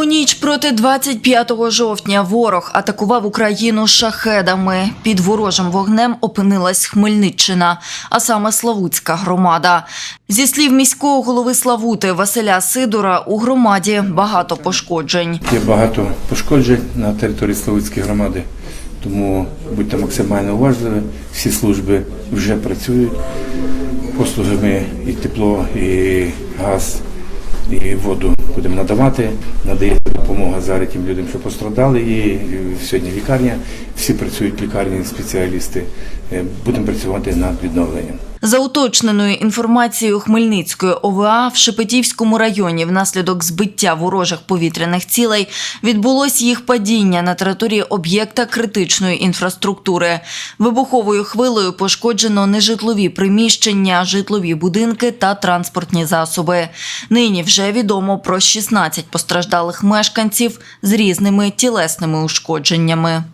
У ніч проти 25 жовтня ворог атакував Україну шахедами. Під ворожим вогнем опинилась Хмельниччина, а саме Славутська громада. Зі слів міського голови Славути Василя Сидора, у громаді багато пошкоджень. Є багато пошкоджень на території Славутської громади, тому будьте максимально уважливі. Всі служби вже працюють послугами і тепло, і газ, воду будемо надавати. Надається допомога зараз тим людям, що пострадали. І сьогодні лікарня. Всі працюють лікарні, спеціалісти. Е, Будемо працювати над відновленням. За уточненою інформацією Хмельницької ОВА в Шепетівському районі внаслідок збиття ворожих повітряних цілей відбулось їх падіння на території об'єкта критичної інфраструктури. Вибуховою хвилею пошкоджено нежитлові приміщення, житлові будинки та транспортні засоби. Нині вже відомо про 16 постраждалих мешканців з різними тілесними ушкодженнями.